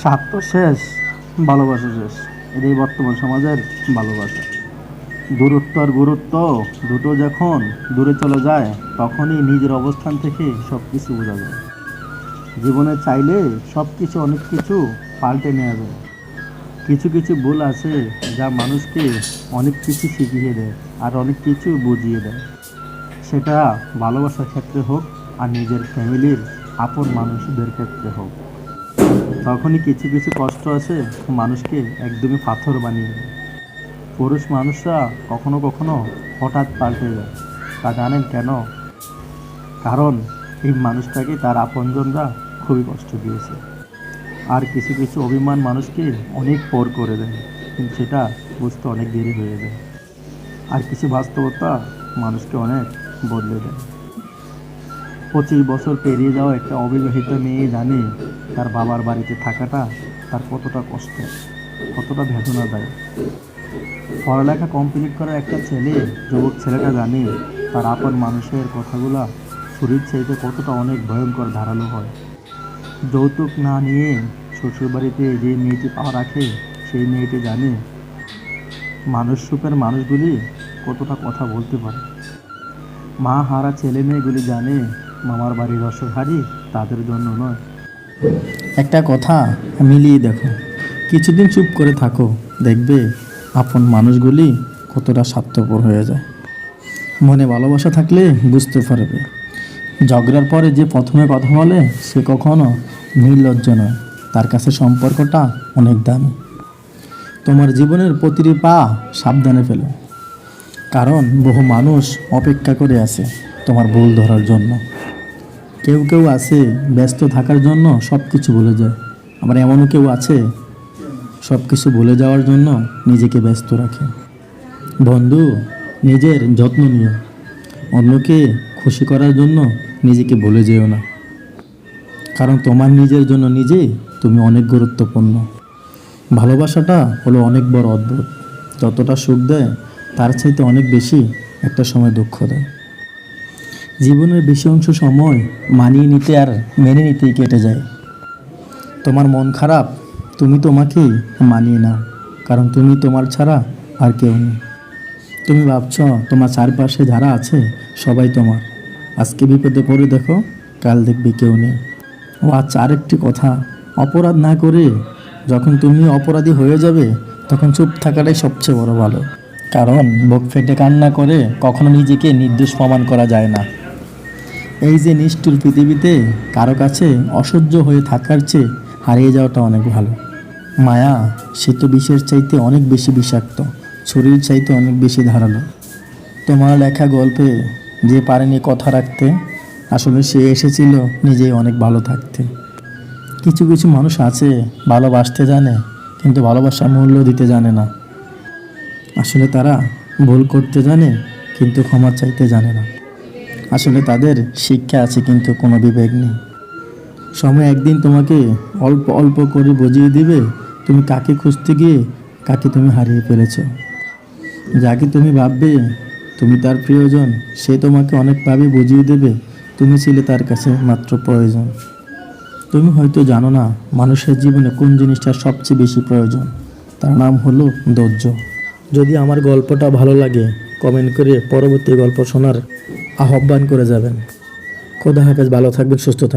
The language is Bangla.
স্বার্থ শেষ, ভালোবাসা শেষ। এটাই বর্তমান সমাজের ভালোবাসা। দূরত্ব আর গুরুত্ব, দুটো যখন দূরে চলে যায়, তখনই নিজের অবস্থান থেকে সব কিছু বোঝা যায়। জীবনে চাইলে সব কিছু অনেক কিছু পাল্টে নেওয়া যায়। কিছু কিছু ভুল আছে যা মানুষকে অনেক কিছু শিখিয়ে দেয় আর অনেক কিছু বুঝিয়ে দেয়। সেটা ভালোবাসার ক্ষেত্রে হোক আর নিজের ফ্যামিলির আপন মানুষদের ক্ষেত্রে হোক। তখনই কিছু কিছু কষ্ট আছে মানুষকে একদমই পাথর বানিয়ে দেয়। পুরুষ মানুষরা কখনো কখনো হঠাৎ পাল্টে যায়, তা জানেন কেন? কারণ এই মানুষটাকে তার আপনজনরা খুবই কষ্ট দিয়েছে। আর কিছু কিছু অভিমান মানুষকে অনেক পর করে দেয়, কিন্তু সেটা বুঝতে অনেক দেরি হয়ে যায়। আর কিছু বাস্তবতা মানুষকে অনেক বদলে দেয়। পঁচিশ বছর পেরিয়ে যাওয়া একটা অবিবাহিত মেয়ে জানে তার বাবার বাড়িতে থাকাটা তার কতটা কষ্ট, কতটা বেদনা দেয় পড়ালেখা কমপ্লিট করা একটা ছেলে, যুবক ছেলেটা জানে তার আপন মানুষের কথাগুলা শরীর চাইতে কতটা অনেক ভয়ঙ্কর ধারালো হয়। যৌতুক না নিয়ে শ্বশুরবাড়িতে যে মেয়েটি পা রাখে, সেই মেয়েটি জানে মানুষ রূপের মানুষগুলি কতটা কথা বলতে পারে। মা হারা ছেলে মেয়েগুলি জানে মামার বাড়ির রসহারি তাদের জন্য নয়। একটা কথা মিলিয়ে দেখো। কিছুদিন চুপ করে থাকো, দেখবে আপন মানুষগুলি কতটা স্বার্থপর হয়ে যায়। মনে ভালোবাসা থাকলে বুঝতে পারবে। ঝগড়ার পরে যে প্রথমে কথা বলে, সে কখনো নির্লজ্জ নয়। তার কাছে সম্পর্কটা অনেক দামি। তোমার জীবনের প্রতিটি পা সাবধানে ফেলো। কারণ বহু মানুষ অপেক্ষা করে আছে তোমার ভুল ধরার জন্য। কেউ কেউ আছে ব্যস্ত থাকার জন্য সব কিছু ভুলে যায়। আবার এমনও কেউ আছে সব কিছু ভুলে যাওয়ার জন্য নিজেকে ব্যস্ত রাখে। বন্ধু, নিজের যত্ন নিও। অন্যকে খুশি করার জন্য নিজেকে ভুলে যেও না। কারণ তোমার নিজের জন্য নিজে তুমি অনেক গুরুত্বপূর্ণ। ভালোবাসাটা হলো অনেক বড় অদ্ভুত। যতটা সুখ দেয়, তার চাইতে অনেক বেশি একটা সময় দুঃখ দেয়। জীবনের বেশি অংশ সময় মানিয়ে নিতে আর মেনে নিতেই কেটে যায়। তোমার মন খারাপ, তুমি তোমাকেই মানিয়ে নাও, কারণ তুমি তোমার ছাড়া আর কেউ নেই। তুমি ভাবছ, তোমার চারপাশে যারা আছে, সবাই তোমার। আজকে বিপদে পড়ে দেখো, কাল দেখবি কেউ নেই। ও আচ্ছা আরেকটি কথা। অপরাধ না করে যখন তুমি অপরাধী হয়ে যাবে, তখন চুপ থাকাটাই সবচেয়ে বড় ভালো। কারণ বুক ফেটে কান্না করে কখনো নিজেকে নির্দোষ প্রমাণ করা যায় না। এই যে নিষ্ঠুর পৃথিবীতে কারও কাছে অসহ্য হয়ে থাকার চেয়ে হারিয়ে যাওয়াটা অনেক ভালো। মায়া, সে তো বিষের চাইতে অনেক বেশি বিষাক্ত ছুরির চাইতে অনেক বেশি ধারালো। তোমার লেখা গল্পে যে পারেনি কথা রাখতে, আসলে সে এসেছিল নিজেই অনেক ভালো থাকতে। কিছু কিছু মানুষ আছে ভালোবাসতে জানে, কিন্তু ভালোবাসার মূল্য দিতে জানে না। আসলে তারা ভুল করতে জানে, কিন্তু ক্ষমা চাইতে জানে না। আসলে তাদের শিক্ষা আছে কিন্তু কোনো বিবেক নেই। সময় একদিন তোমাকে অল্প অল্প করে বুঝিয়ে দিবে, তুমি কাকে খুঁজতে গিয়ে কাকে তুমি হারিয়ে ফেলেছো। যাকে তুমি ভাববে তুমি তার প্রিয়জন, সে তোমাকে অনেকভাবে বুঝিয়ে দেবে, তুমি ছিলে তার কাছে মাত্র প্রয়োজন। তুমি হয়তো জানো না মানুষের জীবনে কোন জিনিসটা সবচেয়ে বেশি প্রয়োজন, তার নাম হলো ধৈর্য। যদি আমার গল্পটা ভালো লাগে কমেন্ট করে পরবর্তী গল্প শোনার আহ্বান করে যাবেন। খোদা হাফেজ ভালো থাকবেন সুস্থ থাকবেন।